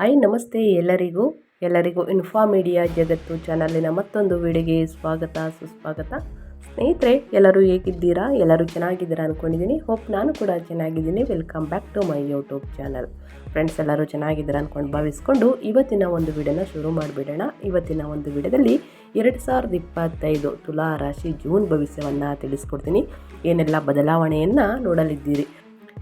Hi, ನಮಸ್ತೆ ಎಲ್ಲರಿಗೂ. ಎಲ್ಲರಿಗೂ ಇನ್ಫಾ ಮೀಡಿಯಾ ಜಗತ್ತು ಚಾನಲಿನ ಮತ್ತೊಂದು ವಿಡಿಯೋಗೆ ಸ್ವಾಗತ, ಸುಸ್ವಾಗತ. ಸ್ನೇಹಿತರೆ, ಎಲ್ಲರೂ ಹೇಗಿದ್ದೀರಾ? ಎಲ್ಲರೂ ಚೆನ್ನಾಗಿದ್ದೀರಾ ಅಂದ್ಕೊಂಡಿದ್ದೀನಿ ಹೋಪ್ ನಾನು ಕೂಡ ಚೆನ್ನಾಗಿದ್ದೀನಿ. Welcome back to my YouTube channel friends ಎಲ್ಲರೂ ಚೆನ್ನಾಗಿದ್ದೀರಾ ಅಂದ್ಕೊಂಡು ಭಾವಿಸ್ಕೊಂಡು ಇವತ್ತಿನ ಒಂದು ವಿಡಿಯೋನ ಶುರು ಮಾಡಿಬಿಡೋಣ. ಇವತ್ತಿನ ಒಂದು ವಿಡಿಯೋದಲ್ಲಿ ಎರಡು ಸಾವಿರದ ಇಪ್ಪತ್ತೈದು ತುಲಾ ರಾಶಿ ಜೂನ್ ಭವಿಷ್ಯವನ್ನು ತಿಳಿಸ್ಕೊಡ್ತೀನಿ. ಏನೆಲ್ಲ ಬದಲಾವಣೆಯನ್ನು ನೋಡಲಿದ್ದೀರಿ?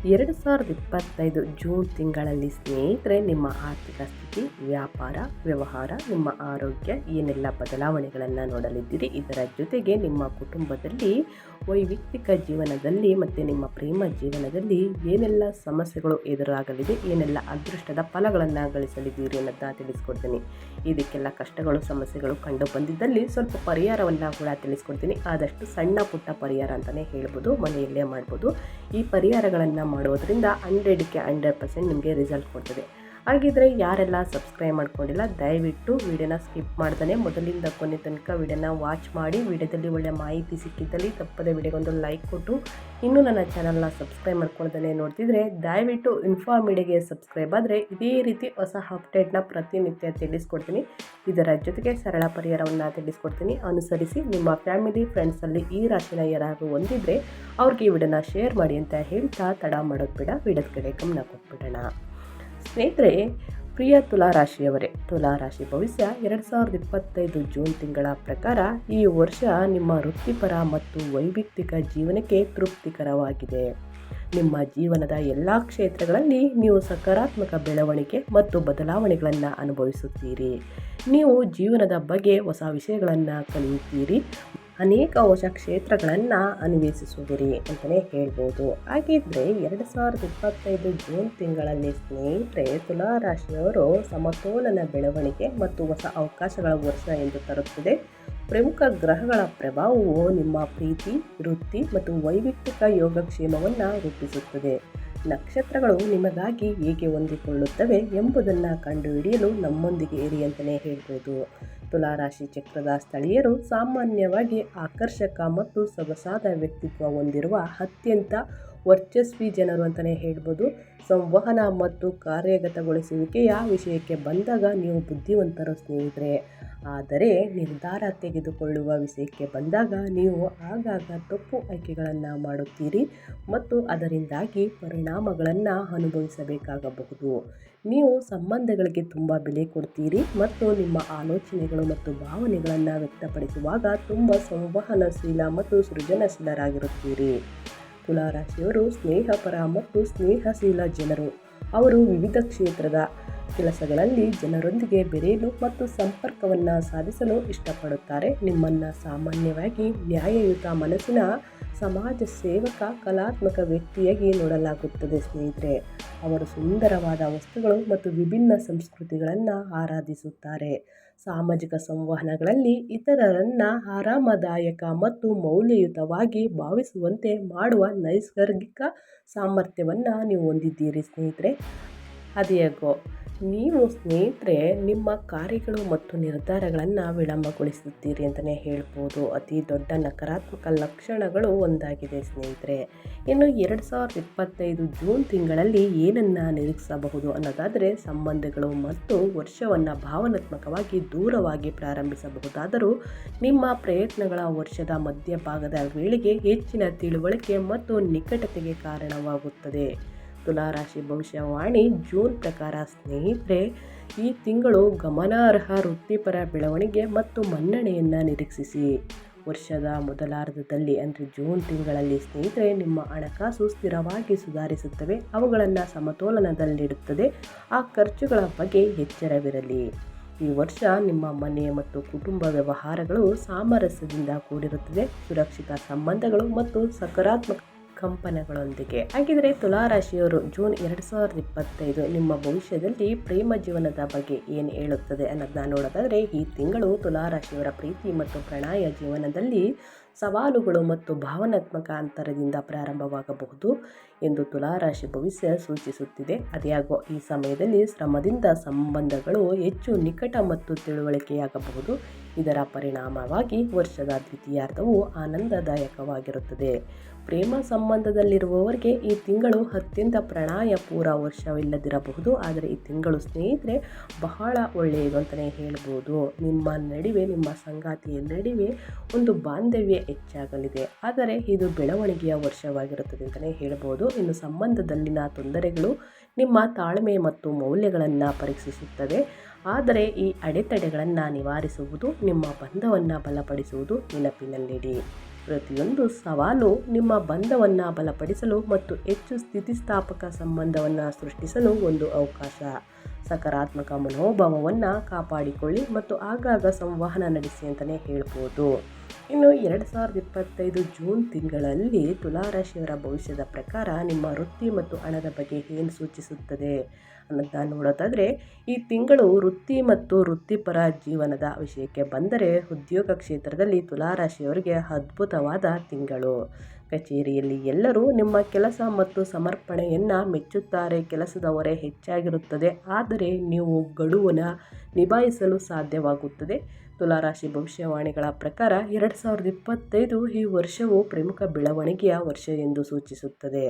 ಎರಡು ಸಾವಿರದ ಇಪ್ಪತ್ತೈದು ಜೂನ್ ತಿಂಗಳಲ್ಲಿ ಸ್ನೇಹಿತರೆ, ನಿಮ್ಮ ಆರ್ಥಿಕ ಸ್ಥಿತಿ, ವ್ಯಾಪಾರ, ವ್ಯವಹಾರ, ನಿಮ್ಮ ಆರೋಗ್ಯ, ಏನೆಲ್ಲ ಬದಲಾವಣೆಗಳನ್ನು ನೋಡಲಿದ್ದೀರಿ? ಇದರ ಜೊತೆಗೆ ನಿಮ್ಮ ಕುಟುಂಬದಲ್ಲಿ, ವೈಯಕ್ತಿಕ ಜೀವನದಲ್ಲಿ ಮತ್ತು ನಿಮ್ಮ ಪ್ರೇಮ ಜೀವನದಲ್ಲಿ ಏನೆಲ್ಲ ಸಮಸ್ಯೆಗಳು ಎದುರಾಗಲಿದೆ? ಏನೆಲ್ಲ ಅದೃಷ್ಟದ ಫಲಗಳನ್ನು ಗಳಿಸಲಿದ್ದೀರಿ ಅನ್ನೋದನ್ನ ತಿಳಿಸ್ಕೊಡ್ತೀನಿ. ಇದಕ್ಕೆಲ್ಲ ಕಷ್ಟಗಳು, ಸಮಸ್ಯೆಗಳು ಕಂಡು ಬಂದಿದ್ದಲ್ಲಿ ಸ್ವಲ್ಪ ಪರಿಹಾರವನ್ನು ಕೂಡ ತಿಳಿಸ್ಕೊಡ್ತೀನಿ. ಆದಷ್ಟು ಸಣ್ಣ ಪುಟ್ಟ ಪರಿಹಾರ ಅಂತಲೇ ಹೇಳ್ಬೋದು, ಮನೆಯಲ್ಲೇ ಮಾಡ್ಬೋದು. ಈ ಪರಿಹಾರಗಳನ್ನು ಮಾಡೋದ್ರಿಂದ ಹಂಡ್ರೆಡ್ಗೆ ಹಂಡ್ರೆಡ್ ಪರ್ಸೆಂಟ್ ನಿಮಗೆ ರಿಸಲ್ಟ್ ಕೊಡ್ತದೆ. ಹಾಗಿದ್ರೆ ಯಾರೆಲ್ಲ ಸಬ್ಸ್ಕ್ರೈಬ್ ಮಾಡ್ಕೊಂಡಿಲ್ಲ, ದಯವಿಟ್ಟು ವಿಡಿಯೋನ ಸ್ಕಿಪ್ ಮಾಡ್ದೇ ಮೊದಲಿಂದ ಕೊನೆ ತನಕ ವಿಡಿಯೋನ ವಾಚ್ ಮಾಡಿ ವಿಡಿಯೋದಲ್ಲಿ ಒಳ್ಳೆ ಮಾಹಿತಿ ಸಿಕ್ಕಿದ್ದಲ್ಲಿ ತಪ್ಪದೆ ವಿಡಿಯೋಗೊಂದು ಲೈಕ್ ಕೊಟ್ಟು, ಇನ್ನೂ ನನ್ನ ಚಾನಲ್ನ ಸಬ್ಸ್ಕ್ರೈಬ್ ಮಾಡ್ಕೊಳ್ತಾನೆ ನೋಡ್ತಿದ್ರೆ, ದಯವಿಟ್ಟು ಇನ್ಫಾ ಮೀಡಿಯಾಗೆ ಸಬ್ಸ್ಕ್ರೈಬ್ ಆದರೆ ಇದೇ ರೀತಿ ಹೊಸ ಅಪ್ಡೇಟ್ನ ಪ್ರತಿನಿತ್ಯ ತಿಳಿಸ್ಕೊಡ್ತೀನಿ. ಇದರ ಜೊತೆಗೆ ಸರಳ ಪರಿಹಾರವನ್ನು ತಿಳಿಸ್ಕೊಡ್ತೀನಿ. ಅನುಸರಿಸಿ ನಿಮ್ಮ ಫ್ಯಾಮಿಲಿ ಫ್ರೆಂಡ್ಸಲ್ಲಿ ಈ ರಾಶಿನ ಯಾರಾದರೂ ಹೊಂದಿದ್ರೆ ಅವ್ರಿಗೆ ಈ ವಿಡನ್ನ ಶೇರ್ ಮಾಡಿ ಅಂತ ಹೇಳ್ತಾ ತಡ ಮಾಡೋದು ಬೇಡ ವಿಡದ ಕಡೆ ಗಮನ ಕೊಟ್ಬಿಡೋಣ. ಸ್ನೇಹಿತರೆ, ಪ್ರಿಯ ತುಲಾರಾಶಿಯವರೇ ತುಲಾರಾಶಿ ಭವಿಷ್ಯ ಎರಡು ಸಾವಿರದ ಇಪ್ಪತ್ತೈದು ಜೂನ್ ತಿಂಗಳ ಪ್ರಕಾರ ಈ ವರ್ಷ ನಿಮ್ಮ ವೃತ್ತಿಪರ ಮತ್ತು ವೈಯಕ್ತಿಕ ಜೀವನಕ್ಕೆ ತೃಪ್ತಿಕರವಾಗಿದೆ. ನಿಮ್ಮ ಜೀವನದ ಎಲ್ಲ ಕ್ಷೇತ್ರಗಳಲ್ಲಿ ನೀವು ಸಕಾರಾತ್ಮಕ ಬೆಳವಣಿಗೆ ಮತ್ತು ಬದಲಾವಣೆಗಳನ್ನು ಅನುಭವಿಸುತ್ತೀರಿ. ನೀವು ಜೀವನದ ಬಗ್ಗೆ ಹೊಸ ವಿಷಯಗಳನ್ನು ಕಲಿಯುತ್ತೀರಿ. ಅನೇಕ ಹೊಸ ಕ್ಷೇತ್ರಗಳನ್ನು ಅನ್ವೇಷಿಸುವಿರಿ ಅಂತಲೇ ಹೇಳ್ಬೋದು. ಹಾಗಿದ್ರೆ ಎರಡು ಸಾವಿರದ ಇಪ್ಪತ್ತೈದು ಜೂನ್ ತಿಂಗಳಲ್ಲಿ ಸ್ನೇಹಿತರೆ ತುಲಾರಾಶಿಯವರು ಸಮತೋಲನ ಬೆಳವಣಿಗೆ ಮತ್ತು ಹೊಸ ಅವಕಾಶಗಳ ವರ್ಷ ಎಂದು ತರುತ್ತದೆ. ಪ್ರಮುಖ ಗ್ರಹಗಳ ಪ್ರಭಾವವು ನಿಮ್ಮ ಪ್ರೀತಿ, ವೃತ್ತಿ ಮತ್ತು ವೈಯಕ್ತಿಕ ಯೋಗಕ್ಷೇಮವನ್ನು ರೂಪಿಸುತ್ತದೆ. ನಕ್ಷತ್ರಗಳು ನಿಮಗಾಗಿ ಹೇಗೆ ಹೊಂದಿಕೊಳ್ಳುತ್ತವೆ ಎಂಬುದನ್ನು ಕಂಡುಹಿಡಿಯಲು ನಮ್ಮೊಂದಿಗೆ ಇರಿ ಅಂತಲೇ ಹೇಳ್ಬೋದು. ತುಲಾರಾಶಿ ಚಕ್ರದ ಸ್ಥಳೀಯರು ಸಾಮಾನ್ಯವಾಗಿ ಆಕರ್ಷಕ ಮತ್ತು ಸೊಗಸಾದ ವ್ಯಕ್ತಿತ್ವ ಹೊಂದಿರುವ ಅತ್ಯಂತ ವರ್ಚಸ್ವಿ ಜನರು ಅಂತಲೇ ಹೇಳ್ಬೋದು. ಸಂವಹನ ಮತ್ತು ಕಾರ್ಯಗತಗೊಳಿಸುವಿಕೆಯ ವಿಷಯಕ್ಕೆ ಬಂದಾಗ ನೀವು ಬುದ್ಧಿವಂತರು ಸ್ನೇಹಿತರೆ? ಆದರೆ ನಿರ್ಧಾರ ತೆಗೆದುಕೊಳ್ಳುವ ವಿಷಯಕ್ಕೆ ಬಂದಾಗ ನೀವು ಆಗಾಗ ತಪ್ಪು ಆಯ್ಕೆಗಳನ್ನು ಮಾಡುತ್ತೀರಿ ಮತ್ತು ಅದರಿಂದಾಗಿ ಪರಿಣಾಮಗಳನ್ನು ಅನುಭವಿಸಬೇಕಾಗಬಹುದು. ನೀವು ಸಂಬಂಧಗಳಿಗೆ ತುಂಬ ಬೆಲೆ ಕೊಡ್ತೀರಿ ಮತ್ತು ನಿಮ್ಮ ಆಲೋಚನೆಗಳು ಮತ್ತು ಭಾವನೆಗಳನ್ನು ವ್ಯಕ್ತಪಡಿಸುವಾಗ ತುಂಬ ಸಂವಹನಶೀಲ ಮತ್ತು ಸೃಜನಶೀಲರಾಗಿರುತ್ತೀರಿ. ತುಲಾರಾಶಿಯವರು ಸ್ನೇಹಪರ ಮತ್ತು ಸ್ನೇಹಶೀಲ ಜನರು. ಅವರು ವಿವಿಧ ಕ್ಷೇತ್ರದ ಕೆಲಸಗಳಲ್ಲಿ ಜನರೊಂದಿಗೆ ಬೆರೆಯಲು ಮತ್ತು ಸಂಪರ್ಕವನ್ನು ಸಾಧಿಸಲು ಇಷ್ಟಪಡುತ್ತಾರೆ. ನಿಮ್ಮನ್ನು ಸಾಮಾನ್ಯವಾಗಿ ನ್ಯಾಯಯುತ ಮನಸ್ಸಿನ ಸಮಾಜ ಸೇವಕ, ಕಲಾತ್ಮಕ ವ್ಯಕ್ತಿಯಾಗಿ ನೋಡಲಾಗುತ್ತದೆ ಸ್ನೇಹಿತರೆ. ಅವರು ಸುಂದರವಾದ ವಸ್ತುಗಳು ಮತ್ತು ವಿಭಿನ್ನ ಸಂಸ್ಕೃತಿಗಳನ್ನು ಆರಾಧಿಸುತ್ತಾರೆ. ಸಾಮಾಜಿಕ ಸಂವಹನಗಳಲ್ಲಿ ಇತರರನ್ನು ಆರಾಮದಾಯಕ ಮತ್ತು ಮೌಲ್ಯಯುತವಾಗಿ ಭಾವಿಸುವಂತೆ ಮಾಡುವ ನೈಸರ್ಗಿಕ ಸಾಮರ್ಥ್ಯವನ್ನು ನೀವು ಹೊಂದಿದ್ದೀರಿ ಸ್ನೇಹಿತರೆ. ಅದೇಗೋ ನೀವು ಸ್ನೇಹಿತರೆ, ನಿಮ್ಮ ಕಾರ್ಯಗಳು ಮತ್ತು ನಿರ್ಧಾರಗಳನ್ನು ವಿಳಂಬಗೊಳಿಸುತ್ತೀರಿ ಅಂತಲೇ ಹೇಳ್ಬೋದು. ಅತಿ ದೊಡ್ಡ ನಕಾರಾತ್ಮಕ ಲಕ್ಷಣಗಳು ಒಂದಾಗಿದೆ ಸ್ನೇಹಿತರೆ. ಇನ್ನು ಎರಡು ಸಾವಿರದ ಇಪ್ಪತ್ತೈದು ಜೂನ್ ತಿಂಗಳಲ್ಲಿ ಏನನ್ನು ನಿರೀಕ್ಷಿಸಬಹುದು ಅನ್ನೋದಾದರೆ, ಸಂಬಂಧಗಳು ಮತ್ತು ವರ್ಷವನ್ನು ಭಾವನಾತ್ಮಕವಾಗಿ ದೂರವಾಗಿ ಪ್ರಾರಂಭಿಸಬಹುದಾದರೂ, ನಿಮ್ಮ ಪ್ರಯತ್ನಗಳ ವರ್ಷದ ಮಧ್ಯಭಾಗದ ವೇಳೆಗೆ ಹೆಚ್ಚಿನ ತಿಳುವಳಿಕೆ ಮತ್ತು ನಿಕಟತೆಗೆ ಕಾರಣವಾಗುತ್ತದೆ. ತುಲಾರಾಶಿ ಭವಿಷ್ಯವಾಣಿ ಜೂನ್ ಪ್ರಕಾರ ಸ್ನೇಹಿತರೆ, ಈ ತಿಂಗಳು ಗಮನಾರ್ಹ ವೃತ್ತಿಪರ ಬೆಳವಣಿಗೆ ಮತ್ತು ಮನ್ನಣೆಯನ್ನು ನಿರೀಕ್ಷಿಸಿ. ವರ್ಷದ ಮೊದಲಾರ್ಧದಲ್ಲಿ ಅಂದರೆ ಜೂನ್ ತಿಂಗಳಲ್ಲಿ ಸ್ನೇಹಿತರೆ, ನಿಮ್ಮ ಹಣಕಾಸು ಸ್ಥಿರವಾಗಿ ಸುಧಾರಿಸುತ್ತವೆ, ಅವುಗಳನ್ನು ಸಮತೋಲನದಲ್ಲಿಡುತ್ತದೆ, ಆ ಖರ್ಚುಗಳ ಬಗ್ಗೆ ಎಚ್ಚರವಿರಲಿ. ಈ ವರ್ಷ ನಿಮ್ಮ ಮನೆ ಮತ್ತು ಕುಟುಂಬ ವ್ಯವಹಾರಗಳು ಸಾಮರಸ್ಯದಿಂದ ಕೂಡಿರುತ್ತದೆ ಸುರಕ್ಷಿತ ಸಂಬಂಧಗಳು ಮತ್ತು ಸಕಾರಾತ್ಮಕ ಕಂಪನಗಳೊಂದಿಗೆ. ಹಾಗಿದ್ರೆ ತುಲಾರಾಶಿಯವರು ಜೂನ್ ಎರಡು ಸಾವಿರದ ಇಪ್ಪತ್ತೈದು ನಿಮ್ಮ ಭವಿಷ್ಯದಲ್ಲಿ ಪ್ರೇಮ ಜೀವನದ ಬಗ್ಗೆ ಏನು ಹೇಳುತ್ತದೆ ಅನ್ನೋದನ್ನ ನೋಡೋದಾದರೆ, ಈ ತಿಂಗಳು ತುಲಾರಾಶಿಯವರ ಪ್ರೀತಿ ಮತ್ತು ಪ್ರಣಯ ಜೀವನದಲ್ಲಿ ಸವಾಲುಗಳು ಮತ್ತು ಭಾವನಾತ್ಮಕ ಅಂತರದಿಂದ ಪ್ರಾರಂಭವಾಗಬಹುದು. ಎಂದು ತುಲಾರಾಶಿ ಭವಿಷ್ಯ ಸೂಚಿಸುತ್ತಿದೆ. ಅದೇಯಾಗೋ ಈ ಸಮಯದಲ್ಲಿ ಶ್ರಮದಿಂದ ಸಂಬಂಧಗಳು ಹೆಚ್ಚು ನಿಕಟ ಮತ್ತು ತಿಳುವಳಿಕೆಯಾಗಬಹುದು. ಇದರ ಪರಿಣಾಮವಾಗಿ ವರ್ಷದ ದ್ವಿತೀಯಾರ್ಧವು ಆನಂದದಾಯಕವಾಗಿರುತ್ತದೆ. ಪ್ರೇಮ ಸಂಬಂಧದಲ್ಲಿರುವವರಿಗೆ ಈ ತಿಂಗಳು ಅತ್ಯಂತ ಪ್ರಣಯಪೂರ ವರ್ಷವಿಲ್ಲದಿರಬಹುದು. ಆದರೆ ಈ ತಿಂಗಳು ಸ್ನೇಹಿತರೆ ಬಹಳ ಒಳ್ಳೆಯದು ಅಂತಲೇ ಹೇಳ್ಬೋದು. ನಿಮ್ಮ ನಡುವೆ, ನಿಮ್ಮ ಸಂಗಾತಿಯ ನಡುವೆ ಒಂದು ಬಾಂಧವ್ಯ ಹೆಚ್ಚಾಗಲಿದೆ. ಆದರೆ ಇದು ಬೆಳವಣಿಗೆಯ ವರ್ಷವಾಗಿರುತ್ತದೆ ಅಂತಲೇ ಹೇಳ್ಬೋದು. ಇನ್ನು ಸಂಬಂಧದಲ್ಲಿನ ತೊಂದರೆಗಳು ನಿಮ್ಮ ತಾಳ್ಮೆ ಮತ್ತು ಮೌಲ್ಯಗಳನ್ನು ಪರೀಕ್ಷಿಸುತ್ತವೆ. ಆದರೆ ಈ ಅಡೆತಡೆಗಳನ್ನು ನಿವಾರಿಸುವುದು, ನಿಮ್ಮ ಬಂಧವನ್ನು ಬಲಪಡಿಸುವುದು ನೆನಪಿನಲ್ಲಿಡಿ. ಪ್ರತಿಯೊಂದು ಸವಾಲು ನಿಮ್ಮ ಬಂಧವನ್ನು ಬಲಪಡಿಸಲು ಮತ್ತು ಹೆಚ್ಚು ಸ್ಥಿತಿಸ್ಥಾಪಕ ಸಂಬಂಧವನ್ನು ಸೃಷ್ಟಿಸಲು ಒಂದು ಅವಕಾಶ. ಸಕಾರಾತ್ಮಕ ಮನೋಭಾವವನ್ನು ಕಾಪಾಡಿಕೊಳ್ಳಿ ಮತ್ತು ಆಗಾಗ ಸಂವಹನ ನಡೆಸಿ ಅಂತಲೇ ಹೇಳ್ಬೋದು. ಇನ್ನು ಎರಡು ಸಾವಿರದ ಇಪ್ಪತ್ತೈದು ಜೂನ್ ತಿಂಗಳಲ್ಲಿ ತುಲಾರಾಶಿಯವರ ಭವಿಷ್ಯದ ಪ್ರಕಾರ ನಿಮ್ಮ ವೃತ್ತಿ ಮತ್ತು ಹಣದ ಬಗ್ಗೆ ಏನು ಸೂಚಿಸುತ್ತದೆ ಅನ್ನೋದನ್ನ ನೋಡೋದಾದರೆ, ಈ ತಿಂಗಳು ವೃತ್ತಿ ಮತ್ತು ವೃತ್ತಿಪರ ಜೀವನದ ವಿಷಯಕ್ಕೆ ಬಂದರೆ ಉದ್ಯೋಗ ಕ್ಷೇತ್ರದಲ್ಲಿ ತುಲಾರಾಶಿಯವರಿಗೆ ಅದ್ಭುತವಾದ ತಿಂಗಳು. ಕಚೇರಿಯಲ್ಲಿ ಎಲ್ಲರೂ ನಿಮ್ಮ ಕೆಲಸ ಮತ್ತು ಸಮರ್ಪಣೆಯನ್ನು ಮೆಚ್ಚುತ್ತಾರೆ. ಕೆಲಸದ ಹೊರೆ ಹೆಚ್ಚಾಗಿರುತ್ತದೆ. ಆದರೆ ನೀವು ಗಡುವನ್ನು ನಿಭಾಯಿಸಲು ಸಾಧ್ಯವಾಗುತ್ತದೆ. ತುಲಾರಾಶಿ ಭವಿಷ್ಯವಾಣಿಗಳ ಪ್ರಕಾರ ಎರಡು ಸಾವಿರದ ಇಪ್ಪತ್ತೈದು ಈ ವರ್ಷವು ಪ್ರಮುಖ ಬೆಳವಣಿಗೆಯ ವರ್ಷ ಎಂದು ಸೂಚಿಸುತ್ತದೆ.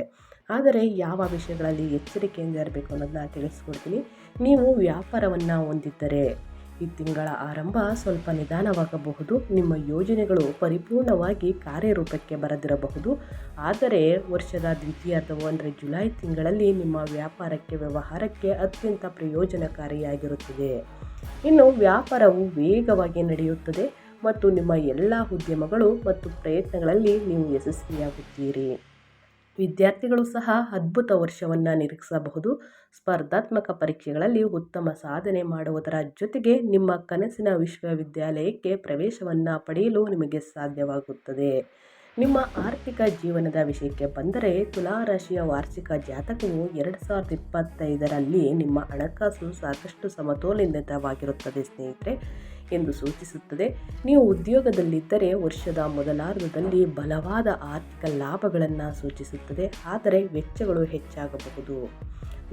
ಆದರೆ ಯಾವ ವಿಷಯಗಳಲ್ಲಿ ಎಚ್ಚರಿಕೆಯಿಂದ ಇರಬೇಕು ಅನ್ನೋದನ್ನ ತಿಳಿಸ್ಕೊಡ್ತೀನಿ. ನೀವು ವ್ಯಾಪಾರವನ್ನು ಹೊಂದಿದ್ದರೆ. ಈ ತಿಂಗಳ ಆರಂಭ ಸ್ವಲ್ಪ ನಿಧಾನವಾಗಬಹುದು. ನಿಮ್ಮ ಯೋಜನೆಗಳು ಪರಿಪೂರ್ಣವಾಗಿ ಕಾರ್ಯರೂಪಕ್ಕೆ ಬರದಿರಬಹುದು. ಆದರೆ ವರ್ಷದ ದ್ವಿತೀಯ ಅಥವಾ ಅಂದರೆ ಜುಲೈ ತಿಂಗಳಲ್ಲಿ ನಿಮ್ಮ ವ್ಯಾಪಾರಕ್ಕೆ, ವ್ಯವಹಾರಕ್ಕೆ ಅತ್ಯಂತ ಪ್ರಯೋಜನಕಾರಿಯಾಗಿರುತ್ತದೆ. ಇನ್ನು ವ್ಯಾಪಾರವು ವೇಗವಾಗಿ ನಡೆಯುತ್ತದೆ ಮತ್ತು ನಿಮ್ಮ ಎಲ್ಲ ಉದ್ಯಮಗಳು ಮತ್ತು ಪ್ರಯತ್ನಗಳಲ್ಲಿ ನೀವು ಯಶಸ್ವಿಯಾಗುತ್ತೀರಿ. ವಿದ್ಯಾರ್ಥಿಗಳು ಸಹ ಅದ್ಭುತ ವರ್ಷವನ್ನು ನಿರೀಕ್ಷಿಸಬಹುದು. ಸ್ಪರ್ಧಾತ್ಮಕ ಪರೀಕ್ಷೆಗಳಲ್ಲಿ ಉತ್ತಮ ಸಾಧನೆ ಮಾಡುವುದರ ಜೊತೆಗೆ ನಿಮ್ಮ ಕನಸಿನ ವಿಶ್ವವಿದ್ಯಾಲಯಕ್ಕೆ ಪ್ರವೇಶವನ್ನು ಪಡೆಯಲು ನಿಮಗೆ ಸಾಧ್ಯವಾಗುತ್ತದೆ. ನಿಮ್ಮ ಆರ್ಥಿಕ ಜೀವನದ ವಿಷಯಕ್ಕೆ ಬಂದರೆ ತುಲಾರಾಶಿಯ ವಾರ್ಷಿಕ ಜಾತಕವು ಎರಡು ಸಾವಿರದ ಇಪ್ಪತ್ತೈದರಲ್ಲಿ ನಿಮ್ಮ ಹಣಕಾಸು ಸಾಕಷ್ಟು ಸಮತೋಲಿತವಾಗಿರುತ್ತದೆ ಸ್ನೇಹಿತರೆ. ಎಂದು ಸೂಚಿಸುತ್ತದೆ. ನೀವು ಉದ್ಯೋಗದಲ್ಲಿದ್ದರೆ ವರ್ಷದ ಮೊದಲಾರ್ಧದಲ್ಲಿ ಬಲವಾದ ಆರ್ಥಿಕ ಲಾಭಗಳನ್ನು ಸೂಚಿಸುತ್ತದೆ. ಆದರೆ ವೆಚ್ಚಗಳು ಹೆಚ್ಚಾಗಬಹುದು.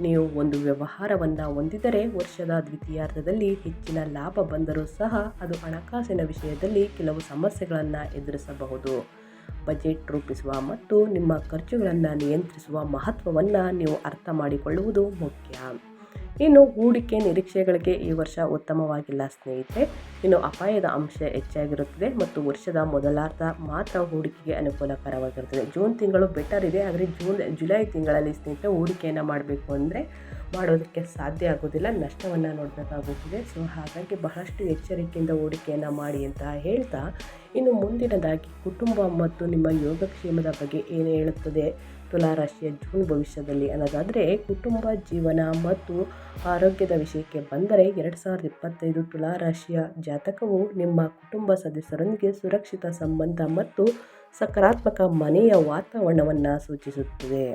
ನೀವು ಒಂದು ವ್ಯವಹಾರವನ್ನು ಹೊಂದಿದರೆ ವರ್ಷದ ದ್ವಿತೀಯಾರ್ಧದಲ್ಲಿ ಹೆಚ್ಚಿನ ಲಾಭ ಬಂದರೂ ಸಹ ಅದು ಹಣಕಾಸಿನ ವಿಷಯದಲ್ಲಿ ಕೆಲವು ಸಮಸ್ಯೆಗಳನ್ನು ಎದುರಿಸಬಹುದು. ಬಜೆಟ್ ರೂಪಿಸುವ ಮತ್ತು ನಿಮ್ಮ ಖರ್ಚುಗಳನ್ನು ನಿಯಂತ್ರಿಸುವ ಮಹತ್ವವನ್ನು ನೀವು ಅರ್ಥ ಮಾಡಿಕೊಳ್ಳುವುದು ಮುಖ್ಯ. ಇನ್ನು ಹೂಡಿಕೆ ನಿರೀಕ್ಷೆಗಳಿಗೆ ಈ ವರ್ಷ ಉತ್ತಮವಾಗಿಲ್ಲ ಸ್ನೇಹಿತರೆ. ಇನ್ನು ಅಪಾಯದ ಅಂಶ ಹೆಚ್ಚಾಗಿರುತ್ತದೆ ಮತ್ತು ವರ್ಷದ ಮೊದಲಾರ್ಧ ಮಾತ್ರ ಹೂಡಿಕೆಗೆ ಅನುಕೂಲಕರವಾಗಿರುತ್ತದೆ. ಜೂನ್ ತಿಂಗಳು ಬೆಟರ್ ಇದೆ, ಆದರೆ ಜೂನ್, ಜುಲೈ ತಿಂಗಳಲ್ಲಿ ಸ್ನೇಹಿತರೆ ಹೂಡಿಕೆಯನ್ನು ಮಾಡಬೇಕು ಅಂದರೆ ಮಾಡೋದಕ್ಕೆ ಸಾಧ್ಯ ಆಗೋದಿಲ್ಲ ನಷ್ಟವನ್ನು ನೋಡಬೇಕಾಗುತ್ತದೆ. ಸೊ, ಹಾಗಾಗಿ ಬಹಳಷ್ಟು ಎಚ್ಚರಿಕೆಯಿಂದ ಹೂಡಿಕೆಯನ್ನು ಮಾಡಿ ಅಂತ ಹೇಳ್ತಾ ಇನ್ನು ಮುಂದಿನದಾಗಿ ಕುಟುಂಬ ಮತ್ತು ನಿಮ್ಮ ಯೋಗಕ್ಷೇಮದ ಬಗ್ಗೆ ಏನು ಹೇಳುತ್ತದೆ? ತುಲಾರಾಶಿಯ ಜೂನ್ ಭವಿಷ್ಯದಲ್ಲಿ ಅನ್ನೋದಾದರೆ ಕುಟುಂಬ ಜೀವನ ಮತ್ತು ಆರೋಗ್ಯದ ವಿಷಯಕ್ಕೆ ಬಂದರೆ ಎರಡು ಸಾವಿರದ ಇಪ್ಪತ್ತೈದು ತುಲಾರಾಶಿಯ ಜಾತಕವು ನಿಮ್ಮ ಕುಟುಂಬ ಸದಸ್ಯರೊಂದಿಗೆ ಸುರಕ್ಷಿತ ಸಂಬಂಧ ಮತ್ತು ಸಕಾರಾತ್ಮಕ ಮನೆಯ ವಾತಾವರಣವನ್ನು ಸೂಚಿಸುತ್ತದೆ.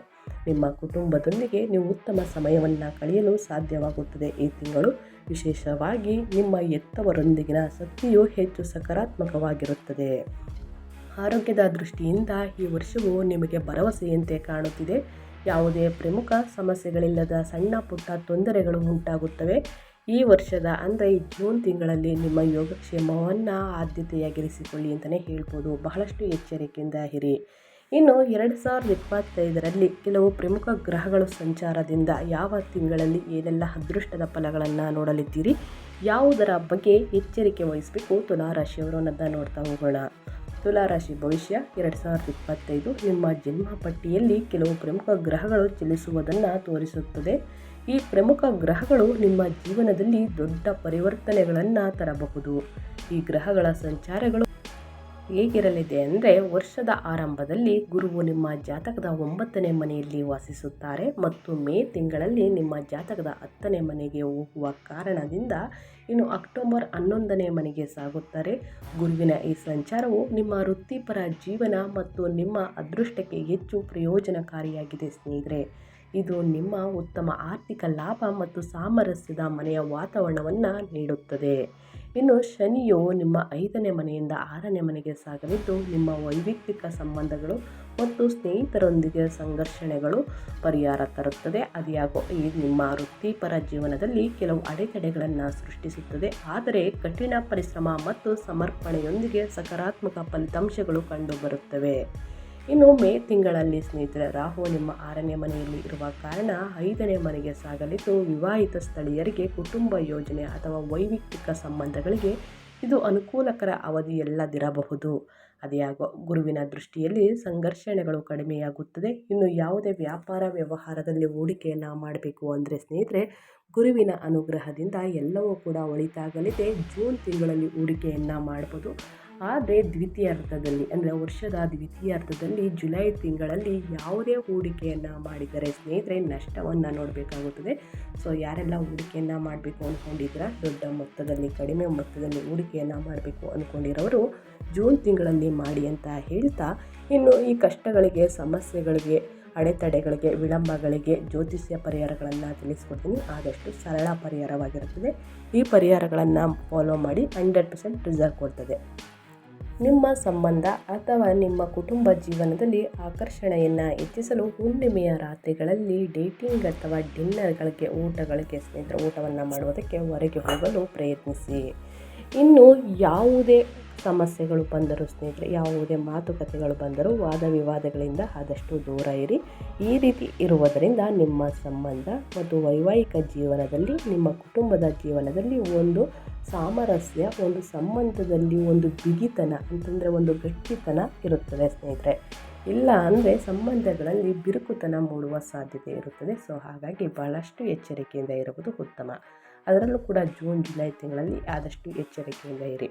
ನಿಮ್ಮ ಕುಟುಂಬದೊಂದಿಗೆ ನೀವು ಉತ್ತಮ ಸಮಯವನ್ನು ಕಳೆಯಲು ಸಾಧ್ಯವಾಗುತ್ತದೆ. ಈ ತಿಂಗಳು ವಿಶೇಷವಾಗಿ ನಿಮ್ಮ ಎತ್ತವರೊಂದಿಗಿನ ಶಕ್ತಿಯು ಹೆಚ್ಚು ಸಕಾರಾತ್ಮಕವಾಗಿರುತ್ತದೆ. ಆರೋಗ್ಯದ ದೃಷ್ಟಿಯಿಂದ ಈ ವರ್ಷವು ನಿಮಗೆ ಭರವಸೆಯಂತೆ ಕಾಣುತ್ತಿದೆ. ಯಾವುದೇ ಪ್ರಮುಖ ಸಮಸ್ಯೆಗಳಿಲ್ಲದ ಸಣ್ಣ ಪುಟ್ಟ ತೊಂದರೆಗಳು ಉಂಟಾಗುತ್ತವೆ. ಈ ವರ್ಷದ ಅಂದರೆ ಜೂನ್ ತಿಂಗಳಲ್ಲಿ ನಿಮ್ಮ ಯೋಗಕ್ಷೇಮವನ್ನು ಆದ್ಯತೆಯಾಗಿರಿಸಿಕೊಳ್ಳಿ ಅಂತಲೇ ಹೇಳ್ಬೋದು. ಬಹಳಷ್ಟು ಎಚ್ಚರಿಕೆಯಿಂದ ಹಿರಿ ಇನ್ನು ಎರಡು ಸಾವಿರದ ಇಪ್ಪತ್ತೈದರಲ್ಲಿ ಕೆಲವು ಪ್ರಮುಖ ಗ್ರಹಗಳು ಸಂಚಾರದಿಂದ ಯಾವ ತಿಂಗಳಲ್ಲಿ ಏನೆಲ್ಲ ಅದೃಷ್ಟದ ಫಲಗಳನ್ನು ನೋಡಲಿದ್ದೀರಿ? ಯಾವುದರ ಬಗ್ಗೆ ಎಚ್ಚರಿಕೆ ವಹಿಸಬೇಕು? ತುಲಾರಾಶಿಯವರು ಅನ್ನೋದನ್ನ ನೋಡ್ತಾ ಹೋಗೋಣ. ತುಲಾರಾಶಿ ಭವಿಷ್ಯ ಎರಡು ಸಾವಿರದ ಇಪ್ಪತ್ತೈದು. ನಿಮ್ಮ ಜನ್ಮ ಪಟ್ಟಿಯಲ್ಲಿ ಕೆಲವು ಪ್ರಮುಖ ಗ್ರಹಗಳು ಚಲಿಸುವುದನ್ನು ತೋರಿಸುತ್ತದೆ. ಈ ಪ್ರಮುಖ ಗ್ರಹಗಳು ನಿಮ್ಮ ಜೀವನದಲ್ಲಿ ದೊಡ್ಡ ಪರಿವರ್ತನೆಗಳನ್ನು ತರಬಹುದು. ಈ ಗ್ರಹಗಳ ಸಂಚಾರಗಳು ಹೇಗಿರಲಿದೆ ಅಂದರೆ ವರ್ಷದ ಆರಂಭದಲ್ಲಿ ಗುರುವು ನಿಮ್ಮ ಜಾತಕದ ಒಂಬತ್ತನೇ ಮನೆಯಲ್ಲಿ ವಾಸಿಸುತ್ತಾರೆ ಮತ್ತು ಮೇ ತಿಂಗಳಲ್ಲಿ ನಿಮ್ಮ ಜಾತಕದ ಹತ್ತನೇ ಮನೆಗೆ ಹೋಗುವ ಕಾರಣದಿಂದ ಇನ್ನು ಅಕ್ಟೋಬರ್ ಹನ್ನೊಂದನೇ ಮನೆಗೆ ಸಾಗುತ್ತಾರೆ. ಗುರುವಿನ ಈ ಸಂಚಾರವು ನಿಮ್ಮ ವೃತ್ತಿಪರ ಜೀವನ ಮತ್ತು ನಿಮ್ಮ ಅದೃಷ್ಟಕ್ಕೆ ಹೆಚ್ಚು ಪ್ರಯೋಜನಕಾರಿಯಾಗಿದೆ ಸ್ನೇಹಿತರೆ. ಇದು ನಿಮ್ಮ ಉತ್ತಮ ಆರ್ಥಿಕ ಲಾಭ ಮತ್ತು ಸಾಮರಸ್ಯದ ಮನೆಯ ವಾತಾವರಣವನ್ನು ನೀಡುತ್ತದೆ. ಇನ್ನು ಶನಿಯು ನಿಮ್ಮ ಐದನೇ ಮನೆಯಿಂದ ಆರನೇ ಮನೆಗೆ ಸಾಗಲಿದ್ದು ನಿಮ್ಮ ವೈಯಕ್ತಿಕ ಸಂಬಂಧಗಳು ಮತ್ತು ಸ್ನೇಹಿತರೊಂದಿಗೆ ಸಂಘರ್ಷಣೆಗಳು ಪರಿಹಾರ ತರುತ್ತದೆ. ಅದ್ಯಾಗೋ ಈ ನಿಮ್ಮ ವೃತ್ತಿಪರ ಜೀವನದಲ್ಲಿ ಕೆಲವು ಅಡೆತಡೆಗಳನ್ನು ಸೃಷ್ಟಿಸುತ್ತದೆ. ಆದರೆ ಕಠಿಣ ಪರಿಶ್ರಮ ಮತ್ತು ಸಮರ್ಪಣೆಯೊಂದಿಗೆ ಸಕಾರಾತ್ಮಕ ಫಲಿತಾಂಶಗಳು ಕಂಡುಬರುತ್ತವೆ. ಇನ್ನು ಮೇ ತಿಂಗಳಲ್ಲಿ ಸ್ನೇಹಿತರೆ, ರಾಹು ನಿಮ್ಮ ಆರನೇ ಮನೆಯಲ್ಲಿ ಇರುವ ಕಾರಣ ಐದನೇ ಮನೆಗೆ ಸಾಗಲಿದ್ದು, ವಿವಾಹಿತ ಸ್ಥಳೀಯರಿಗೆ ಕುಟುಂಬ ಯೋಜನೆ ಅಥವಾ ವೈಯಕ್ತಿಕ ಸಂಬಂಧಗಳಿಗೆ ಇದು ಅನುಕೂಲಕರ ಅವಧಿಯಲ್ಲದಿರಬಹುದು. ಅದ್ಯಾಗೋ ಗುರುವಿನ ದೃಷ್ಟಿಯಲ್ಲಿ ಸಂಘರ್ಷಣೆಗಳು ಕಡಿಮೆಯಾಗುತ್ತದೆ. ಇನ್ನು ಯಾವುದೇ ವ್ಯಾಪಾರ ವ್ಯವಹಾರದಲ್ಲಿ ಹೂಡಿಕೆಯನ್ನು ಮಾಡಬೇಕು ಅಂದರೆ ಸ್ನೇಹಿತರೆ, ಗುರುವಿನ ಅನುಗ್ರಹದಿಂದ ಎಲ್ಲವೂ ಕೂಡ ಒಳಿತಾಗಲಿದೆ. ಜೂನ್ ತಿಂಗಳಲ್ಲಿ ಹೂಡಿಕೆಯನ್ನು ಮಾಡ್ಬೋದು. ಆದರೆ ದ್ವಿತೀಯಾರ್ಧದಲ್ಲಿ ಅಂದರೆ ವರ್ಷದ ದ್ವಿತೀಯಾರ್ಧದಲ್ಲಿ ಜುಲೈ ತಿಂಗಳಲ್ಲಿ ಯಾವುದೇ ಹೂಡಿಕೆಯನ್ನು ಮಾಡಿದರೆ ಸ್ನೇಹಿತರೆ ನಷ್ಟವನ್ನು ನೋಡಬೇಕಾಗುತ್ತದೆ. ಸೊ ಯಾರೆಲ್ಲ ಹೂಡಿಕೆಯನ್ನು ಮಾಡಬೇಕು ಅಂದ್ಕೊಂಡಿದ್ದೀರಾ ದೊಡ್ಡ ಮೊತ್ತದಲ್ಲಿ, ಕಡಿಮೆ ಮೊತ್ತದಲ್ಲಿ ಹೂಡಿಕೆಯನ್ನು ಮಾಡಬೇಕು ಅಂದ್ಕೊಂಡಿರೋರು ಜೂನ್ ತಿಂಗಳಲ್ಲಿ ಮಾಡಿ ಅಂತ ಹೇಳ್ತಾ, ಇನ್ನು ಈ ಕಷ್ಟಗಳಿಗೆ, ಸಮಸ್ಯೆಗಳಿಗೆ, ಅಡೆತಡೆಗಳಿಗೆ, ವಿಳಂಬಗಳಿಗೆ ಜ್ಯೋತಿಷ್ಯ ಪರಿಹಾರಗಳನ್ನು ತಿಳಿಸ್ಕೊಡ್ತೀನಿ. ಆದಷ್ಟು ಸರಳ ಪರಿಹಾರವಾಗಿರುತ್ತದೆ. ಈ ಪರಿಹಾರಗಳನ್ನು ಫಾಲೋ ಮಾಡಿ ಹಂಡ್ರೆಡ್ ಪರ್ಸೆಂಟ್ ರಿಸಲ್ಟ್ ಕೊಡ್ತದೆ. ನಿಮ್ಮ ಸಂಬಂಧ ಅಥವಾ ನಿಮ್ಮ ಕುಟುಂಬ ಜೀವನದಲ್ಲಿ ಆಕರ್ಷಣೆಯನ್ನು ಹೆಚ್ಚಿಸಲು ಹುಣ್ಣಿಮೆಯ ರಾತ್ರಿಗಳಲ್ಲಿ ಡೇಟಿಂಗ್ ಅಥವಾ ಡಿನ್ನರ್ಗಳಿಗೆ ಊಟಗಳಿಗೆ ಸ್ನೇಹಿತರ ಊಟವನ್ನು ಮಾಡುವುದಕ್ಕೆ ಹೊರಗೆ ಹೋಗಲು ಪ್ರಯತ್ನಿಸಿ. ಇನ್ನು ಯಾವುದೇ ಸಮಸ್ಯೆಗಳು ಬಂದರೂ ಸ್ನೇಹಿತರೆ, ಯಾವುದೇ ಮಾತುಕತೆಗಳು ಬಂದರೂ ವಾದ ವಿವಾದಗಳಿಂದ ಆದಷ್ಟು ದೂರ ಇರಿ. ಈ ರೀತಿ ಇರುವುದರಿಂದ ನಿಮ್ಮ ಸಂಬಂಧ ಮತ್ತು ವೈವಾಹಿಕ ಜೀವನದಲ್ಲಿ, ನಿಮ್ಮ ಕುಟುಂಬದ ಜೀವನದಲ್ಲಿ ಒಂದು ಸಾಮರಸ್ಯ, ಒಂದು ಸಂಬಂಧದಲ್ಲಿ ಒಂದು ಬಿಗಿತನ, ಅಂತಂದರೆ ಒಂದು ಗಟ್ಟಿತನ ಇರುತ್ತದೆ ಸ್ನೇಹಿತರೆ. ಇಲ್ಲ ಅಂದರೆ ಸಂಬಂಧಗಳಲ್ಲಿ ಬಿರುಕುತನ ಮೂಡುವ ಸಾಧ್ಯತೆ ಇರುತ್ತದೆ. ಸೊ, ಹಾಗಾಗಿ ಭಾಳಷ್ಟು ಎಚ್ಚರಿಕೆಯಿಂದ ಇರುವುದು ಉತ್ತಮ. ಅದರಲ್ಲೂ ಕೂಡ ಜೂನ್, ಜುಲೈ ತಿಂಗಳಲ್ಲಿ ಆದಷ್ಟು ಎಚ್ಚರಿಕೆಯಿಂದ ಇರಿ.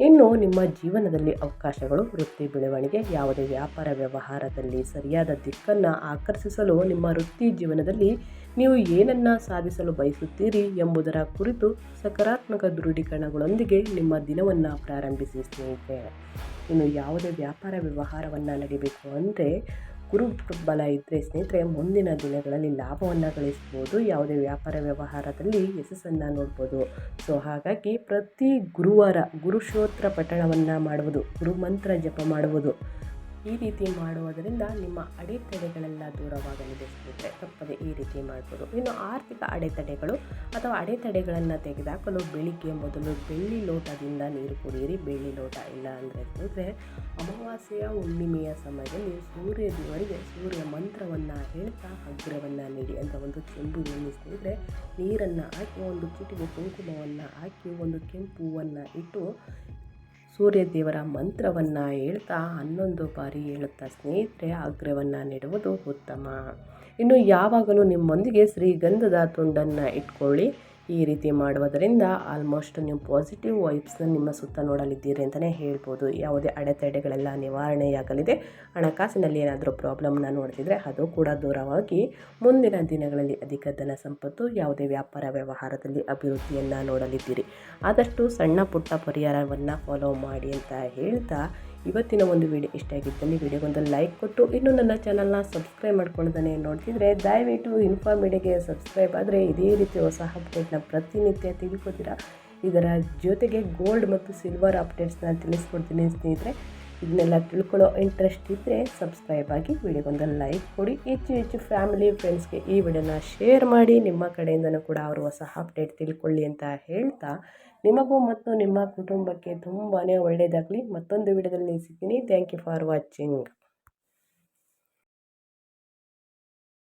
ಇನ್ನು ನಿಮ್ಮ ಜೀವನದಲ್ಲಿ ಅವಕಾಶಗಳು, ವೃತ್ತಿ ಬೆಳವಣಿಗೆ, ಯಾವುದೇ ವ್ಯಾಪಾರ ವ್ಯವಹಾರದಲ್ಲಿ ಸರಿಯಾದ ದಿಕ್ಕನ್ನು ಆಕರ್ಷಿಸಲು ನಿಮ್ಮ ವೃತ್ತಿ ಜೀವನದಲ್ಲಿ ನೀವು ಏನನ್ನು ಸಾಧಿಸಲು ಬಯಸುತ್ತೀರಿ ಎಂಬುದರ ಕುರಿತು ಸಕಾರಾತ್ಮಕ ದೃಢೀಕರಣಗಳೊಂದಿಗೆ ನಿಮ್ಮ ದಿನವನ್ನು ಪ್ರಾರಂಭಿಸಿ ಸ್ನೇಹಿತರೆ. ಇನ್ನು ಯಾವುದೇ ವ್ಯಾಪಾರ ವ್ಯವಹಾರವನ್ನು ನಡಿಬೇಕು ಅಂದರೆ ಗುರು ಬಲ ಇದ್ದರೆ ಸ್ನೇಹಿತರೆ, ಮುಂದಿನ ದಿನಗಳಲ್ಲಿ ಲಾಭವನ್ನು ಗಳಿಸ್ಬೋದು. ಯಾವುದೇ ವ್ಯಾಪಾರ ವ್ಯವಹಾರದಲ್ಲಿ ಯಶಸ್ಸನ್ನು ನೋಡ್ಬೋದು. ಸೊ, ಹಾಗಾಗಿ ಪ್ರತಿ ಗುರುವಾರ ಗುರುಶೋತ್ರ ಪಠಣವನ್ನು ಮಾಡುವುದು ಗುರುಮಂತ್ರ ಜಪ ಮಾಡುವುದು ಈ ರೀತಿ ಮಾಡುವುದರಿಂದ ನಿಮ್ಮ ಅಡೆತಡೆಗಳೆಲ್ಲ ದೂರವಾಗಲಿದೆ ಸ್ನೇಹಿತರೆ. ತಪ್ಪದೆ ಈ ರೀತಿ ಮಾಡ್ಬೋದು. ಇನ್ನು ಆರ್ಥಿಕ ಅಡೆತಡೆಗಳು ಅಥವಾ ಅಡೆತಡೆಗಳನ್ನು ತೆಗೆದುಹಾಕಲು ಬೆಳಿಗ್ಗೆ ಮೊದಲು ಬೆಳ್ಳಿ ಲೋಟದಿಂದ ನೀರು ಕುಡಿಯಿರಿ. ಬೆಳ್ಳಿ ಲೋಟ ಇಲ್ಲ ಅಂದರೆ ಸ್ನೇಹಿತರೆ, ಅಮಾವಾಸ್ಯೆಯ ಹುಣ್ಣಿಮೆಯ ಸಮಯದಲ್ಲಿ ಸೂರ್ಯ ದೇವರಿಗೆ ಸೂರ್ಯ ಮಂತ್ರವನ್ನು ಹೇಳ್ತಾ ಹಗ್ರವನ್ನು ನೀಡಿ ಅಂತ ಒಂದು ಚೆಂಬುವನ್ನು ಸ್ನೇಹಿತರೆ. ನೀರನ್ನು ಹಾಕಿ ಒಂದು ಚಿಟಿಗೆ ಕುಂಕುಮವನ್ನು ಹಾಕಿ ಒಂದು ಕೆಂಪು ಹೂವನ್ನು ಇಟ್ಟು ಸೂರ್ಯ ದೇವರ ಮಂತ್ರವನ್ನು ಹೇಳ್ತಾ ಹನ್ನೊಂದು ಬಾರಿ ಹೇಳುತ್ತಾ, ಸ್ನೇಹಿತರೆ, ಆಗ್ರಹವನ್ನು ನೆಡುವುದು ಉತ್ತಮ. ಇನ್ನು ಯಾವಾಗಲೂ ನಿಮ್ಮೊಂದಿಗೆ ಶ್ರೀಗಂಧದ ತುಂಡನ್ನು ಇಟ್ಕೊಳ್ಳಿ. ಈ ರೀತಿ ಮಾಡುವುದರಿಂದ ಆಲ್ಮೋಸ್ಟ್ ನೀವು ಪಾಸಿಟಿವ್ ವೈಬ್ಸ್ನ ನಿಮ್ಮ ಸುತ್ತ ನೋಡಲಿದ್ದೀರಿ ಅಂತಲೇ ಹೇಳ್ಬೋದು. ಯಾವುದೇ ಅಡೆತಡೆಗಳೆಲ್ಲ ನಿವಾರಣೆಯಾಗಲಿದೆ. ಹಣಕಾಸಿನಲ್ಲಿ ಏನಾದರೂ ಪ್ರಾಬ್ಲಮ್ನ ನೋಡ್ತಿದ್ರೆ ಅದು ಕೂಡ ದೂರವಾಗಿ ಮುಂದಿನ ದಿನಗಳಲ್ಲಿ ಅಧಿಕ ಧನ ಸಂಪತ್ತು ಯಾವುದೇ ವ್ಯಾಪಾರ ವ್ಯವಹಾರದಲ್ಲಿ ಅಭಿವೃದ್ಧಿಯನ್ನು ನೋಡಲಿದ್ದೀರಿ. ಆದಷ್ಟು ಸಣ್ಣ ಪುಟ್ಟ ಪರಿಹಾರವನ್ನು ಫಾಲೋ ಮಾಡಿ ಅಂತ ಹೇಳ್ತಾ ಇವತ್ತಿನ ಒಂದು ವಿಡಿಯೋ ಇಷ್ಟ ಆಗಿದ್ದಲ್ಲಿ ವಿಡಿಯೋಗೊಂದು ಲೈಕ್ ಕೊಟ್ಟು, ಇನ್ನೂ ನನ್ನ ಚಾನಲ್ನ ಸಬ್ಸ್ಕ್ರೈಬ್ ಮಾಡ್ಕೊಳ್ದೇ ನೋಡ್ತಿದ್ರೆ, ದಯವಿಟ್ಟು ಇನ್ಫಾರ್ಮ್ ಸಬ್ಸ್ಕ್ರೈಬ್ ಆದರೆ ಇದೇ ರೀತಿ ಹೊಸ ಅಪ್ಡೇಟ್ನ ಪ್ರತಿನಿತ್ಯ ತಿಳ್ಕೊತೀರಾ? ಇದರ ಜೊತೆಗೆ ಗೋಲ್ಡ್ ಮತ್ತು ಸಿಲ್ವರ್ ಅಪ್ಡೇಟ್ಸ್ನ ತಿಳಿಸ್ಕೊಡ್ತೀನಿ ಸ್ನೇಹಿತರೆ. ಇದನ್ನೆಲ್ಲ ತಿಳ್ಕೊಳ್ಳೋ ಇಂಟ್ರೆಸ್ಟ್ ಇದ್ದರೆ ಸಬ್ಸ್ಕ್ರೈಬ್ ಆಗಿ ವಿಡಿಯೋಗೊಂದು ಲೈಕ್ ಕೊಡಿ. ಹೆಚ್ಚು ಹೆಚ್ಚು ಫ್ಯಾಮಿಲಿ ಫ್ರೆಂಡ್ಸ್ಗೆ ಈ ವಿಡಿಯೋನ ಶೇರ್ ಮಾಡಿ. ನಿಮ್ಮ ಕಡೆಯಿಂದನೂ ಕೂಡ ಅವರು ಹೊಸ ಅಪ್ಡೇಟ್ ತಿಳ್ಕೊಳ್ಳಿ ಅಂತ ಹೇಳ್ತಾ ನಿಮಗೂ ಮತ್ತು ನಿಮ್ಮ ಕುಟುಂಬಕ್ಕೆ ತುಂಬಾ ಒಳ್ಳೆಯದಾಗಲಿ. ಮತ್ತೊಂದು ವಿಡಿಯೋದಲ್ಲಿ ಸಿಗ್ತೀನಿ ಥ್ಯಾಂಕ್ ಯು ಫಾರ್ ವಾಚಿಂಗ್